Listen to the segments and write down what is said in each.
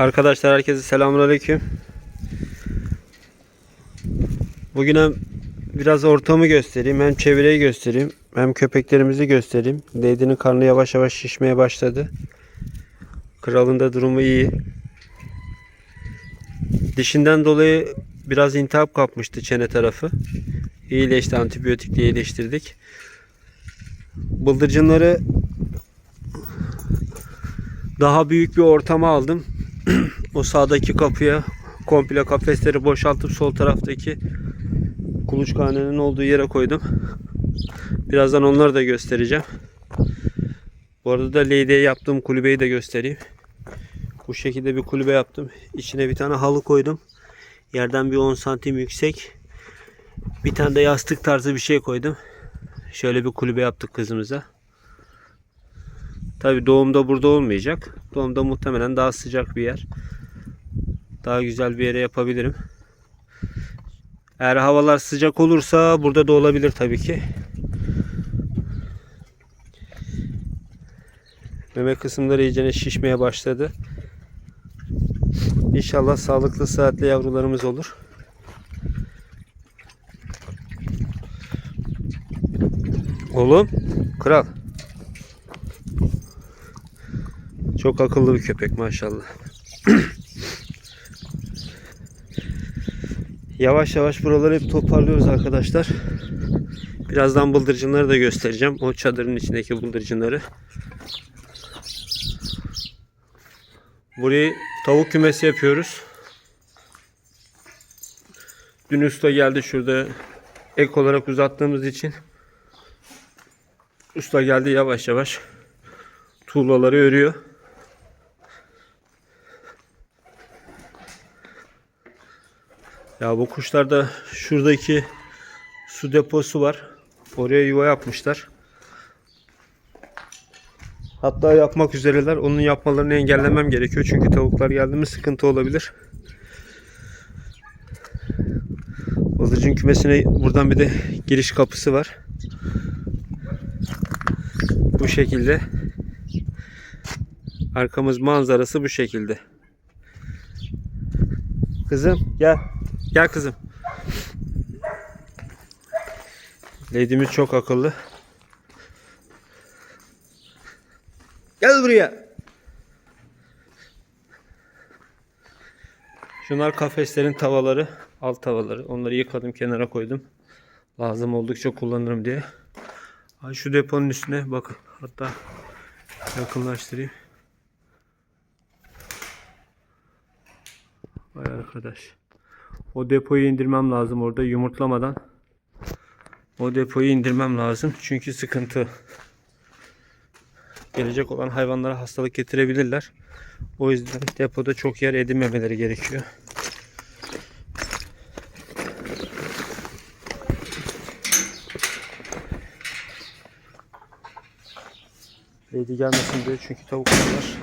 Arkadaşlar herkese selamünaleyküm. Bugün hem biraz ortamı göstereyim, hem çevreyi göstereyim, hem köpeklerimizi göstereyim. Lady'nin karnı yavaş yavaş şişmeye başladı. Kralın da durumu iyi. Dişinden dolayı biraz intihap kapmıştı çene tarafı. İyileşti, antibiyotikle iyileştirdik. Bıldırcınları daha büyük bir ortama aldım. o sağdaki kapıya komple kafesleri boşaltıp sol taraftaki kuluçkanenin olduğu yere koydum. Birazdan onları da göstereceğim. Bu arada da Lady'ye yaptığım kulübeyi de göstereyim. Bu şekilde bir kulübe yaptım. İçine bir tane halı koydum. Yerden bir 10 santim yüksek. Bir tane de yastık tarzı bir şey koydum. Şöyle bir kulübe yaptık kızımıza. Tabi doğumda burada olmayacak. Doğumda muhtemelen daha sıcak bir yer. Daha güzel bir yere yapabilirim. Eğer havalar sıcak olursa burada da olabilir tabii ki. Meme kısımları iyicene şişmeye başladı. İnşallah sağlıklı sıhhatli yavrularımız olur. Oğlum, kral. Çok akıllı bir köpek maşallah. yavaş yavaş buraları hep toparlıyoruz arkadaşlar. Birazdan bıldırcınları da göstereceğim. O çadırın içindeki bıldırcınları. Burayı tavuk kümesi yapıyoruz. Dün usta geldi şurada ek olarak uzattığımız için usta geldi yavaş yavaş tuğlaları örüyor. Ya bu kuşlar da şuradaki su deposu var. Oraya yuva yapmışlar. Hatta yapmak üzereler. Onun yapmalarını engellemem gerekiyor. Çünkü tavuklar geldi mi sıkıntı olabilir. Bıldırcın kümesine buradan bir de giriş kapısı var. Bu şekilde. Arkamız manzarası bu şekilde. Kızım gel. Gel kızım. Lady'miz çok akıllı. Gel buraya. Şunlar kafeslerin tavaları, alt tavaları. Onları yıkadım, kenara koydum. Lazım oldukça kullanırım diye. Ay şu deponun üstüne bakın. Hatta yakınlaştırayım. Vay arkadaş. O depoyu indirmem lazım orada yumurtlamadan. O depoyu indirmem lazım. Çünkü sıkıntı. Gelecek olan hayvanlara hastalık getirebilirler. O yüzden depoda çok yer edinmemeleri gerekiyor. Lady gelmesin diyor çünkü tavuklar.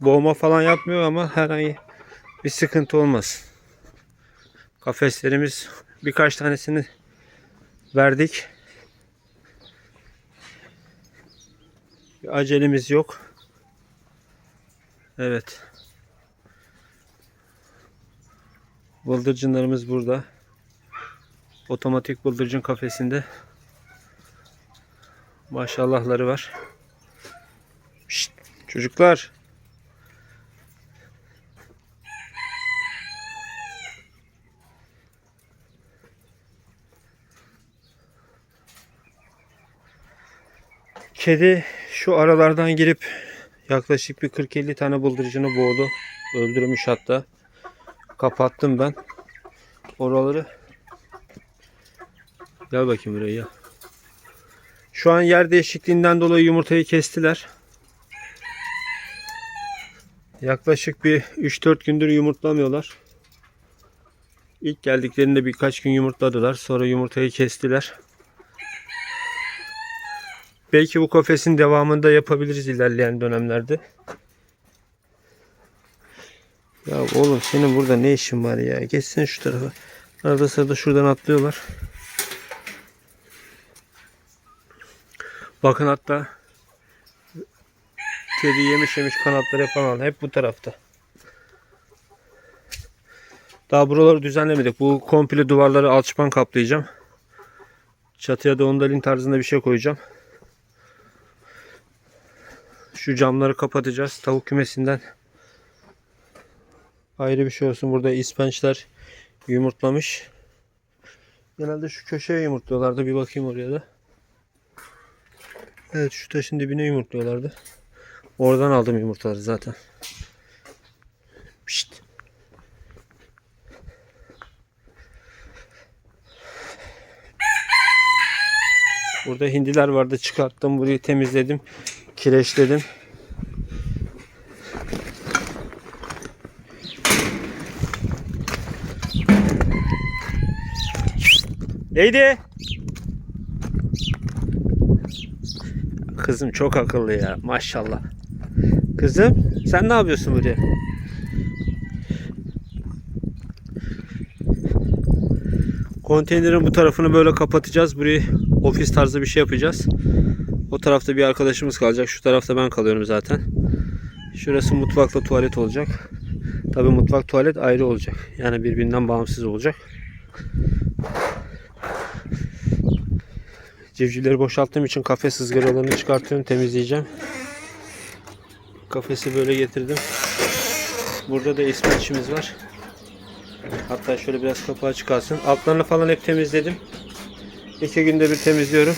Boğma falan yapmıyor ama herhangi bir sıkıntı olmaz. Kafeslerimiz birkaç tanesini verdik. Bir acelemiz yok. Evet. Bıldırcınlarımız burada. Otomatik bıldırcın kafesinde. Maşallahları var. Şşt, çocuklar. Kedi şu aralardan girip yaklaşık bir 40-50 tane bıldırcını boğdu. Öldürmüş hatta. Kapattım ben. Oraları. Gel bakayım buraya. ya. Şu an yer değişikliğinden dolayı yumurtayı kestiler. Yaklaşık bir 3-4 gündür yumurtlamıyorlar. İlk geldiklerinde birkaç gün yumurtladılar. Sonra yumurtayı kestiler. Belki bu kafesin devamında yapabiliriz ilerleyen dönemlerde. Ya oğlum senin burada ne işin var ya? Geçsen şu tarafa. Arada sırada şuradan atlıyorlar. Bakın hatta Kedi yemiş yemiş kanatları falan hep bu tarafta. Daha buraları düzenlemedik. Bu komple duvarları alçıpan kaplayacağım. Çatıya da ondalin tarzında bir şey koyacağım. Şu camları kapatacağız. Tavuk kümesinden ayrı bir şey olsun. Burada ispençler yumurtlamış. Genelde şu köşeye yumurtluyorlardı. Bir bakayım oraya da. Evet şu taşın dibine yumurtluyorlardı. Oradan aldım yumurtaları zaten. Pişt. Burada hindiler vardı. Çıkarttım. Burayı temizledim. Kireçledim. Neydi? Kızım çok akıllı ya. Maşallah. Kızım sen ne yapıyorsun buraya? Konteynerin bu tarafını böyle kapatacağız. Burayı ofis tarzı bir şey yapacağız. O tarafta bir arkadaşımız kalacak. Şu tarafta ben kalıyorum zaten. Şurası mutfakla tuvalet olacak. Tabi mutfak tuvalet ayrı olacak. Yani birbirinden bağımsız olacak. Civcivleri boşalttığım için kafes ızgaralarını çıkartıyorum. Temizleyeceğim. Kafesi böyle getirdim. Burada da ispençimiz var. Hatta şöyle biraz kapağı çıkarsın. Altlarını falan hep temizledim. İki günde bir temizliyorum.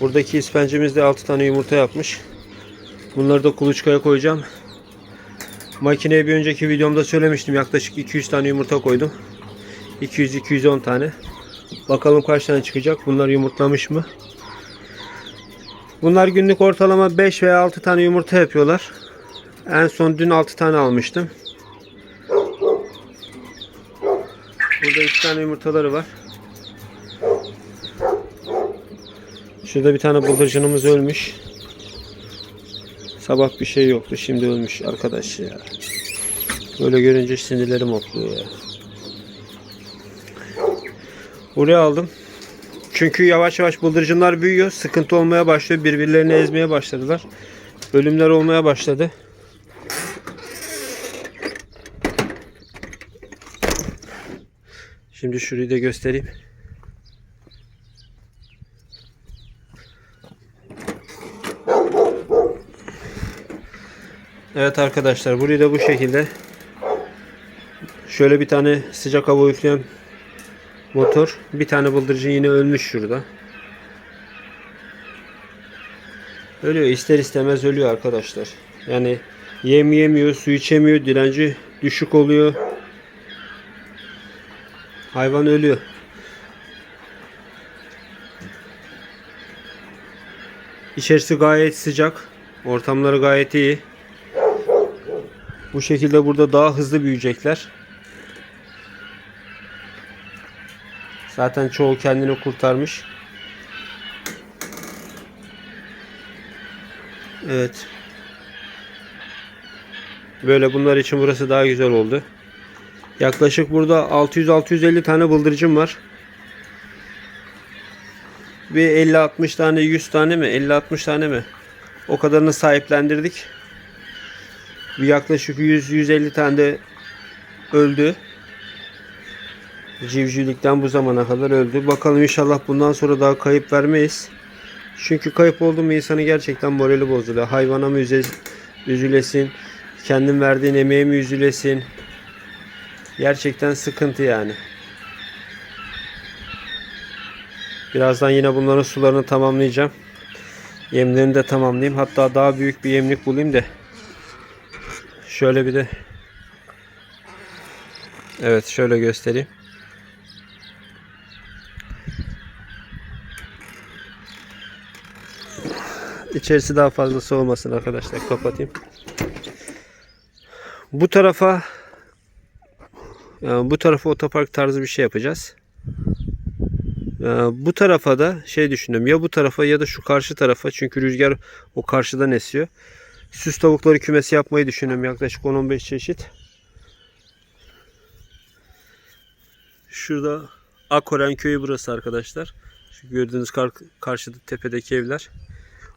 Buradaki ispencimiz de 6 tane yumurta yapmış. Bunları da kuluçkaya koyacağım. Makineye bir önceki videomda söylemiştim. Yaklaşık 200 tane yumurta koydum. 200-210 tane. Bakalım kaç tane çıkacak. Bunlar yumurtlamış mı? Bunlar günlük ortalama 5 veya 6 tane yumurta yapıyorlar. En son dün 6 tane almıştım. Burada 2 tane yumurtaları var. Şurada bir tane bıldırcınımız ölmüş. Sabah bir şey yoktu. Şimdi ölmüş arkadaş ya. Böyle görünce sinirlerim hopluyor ya. Buraya aldım. Çünkü yavaş yavaş bıldırcınlar büyüyor. Sıkıntı olmaya başlıyor. Birbirlerini ezmeye başladılar. Ölümler olmaya başladı. Şimdi şurayı da göstereyim. Evet arkadaşlar burayı da bu şekilde şöyle bir tane sıcak hava üfleyen motor. Bir tane bıldırcın yine ölmüş şurada. Ölüyor ister istemez ölüyor arkadaşlar. Yani yem yemiyor su içemiyor direnci düşük oluyor. Hayvan ölüyor. İçerisi gayet sıcak. Ortamları gayet iyi. Bu şekilde burada daha hızlı büyüyecekler. Zaten çoğu kendini kurtarmış. Evet. Böyle bunlar için burası daha güzel oldu. Yaklaşık burada 600-650 tane bıldırcın var. Bir 50-60 tane 100 tane mi 50-60 tane mi o kadarını sahiplendirdik. Bir yaklaşık 100-150 tane de öldü. Civcivlikten bu zamana kadar öldü. Bakalım inşallah bundan sonra daha kayıp vermeyiz. Çünkü kayıp oldu insanı gerçekten morali bozuluyor. Hayvana mı üzülesin, kendin verdiğin emeğe mi üzülesin. Gerçekten sıkıntı yani. Birazdan yine bunların sularını tamamlayacağım. Yemlerini de tamamlayayım. Hatta daha büyük bir yemlik bulayım da Şöyle bir de Evet şöyle göstereyim. İçerisi daha fazlası olmasın arkadaşlar. Kapatayım. Bu tarafa yani bu tarafa otopark tarzı bir şey yapacağız. Bu tarafa da şey düşündüm. Ya bu tarafa ya da şu karşı tarafa. Çünkü rüzgar o karşıdan esiyor. Süs tavukları kümesi yapmayı düşünüyorum. Yaklaşık 10-15 çeşit. Şurada Akoren köyü burası arkadaşlar. Şu gördüğünüz kar karşıda tepedeki evler.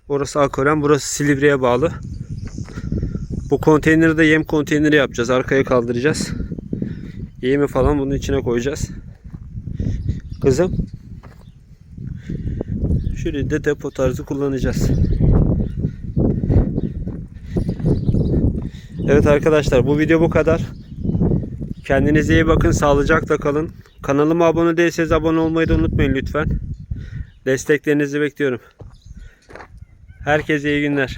Orası Akoren, burası Silivri'ye bağlı. Bu konteyneri de yem konteyneri yapacağız. Arkaya kaldıracağız. Yemi falan bunun içine koyacağız. Kızım. Şurayı da depo tarzı kullanacağız. Evet arkadaşlar bu video bu kadar. Kendinize iyi bakın. Sağlıcakla kalın. Kanalıma abone değilseniz abone olmayı da unutmayın lütfen. Desteklerinizi bekliyorum. Herkese iyi günler.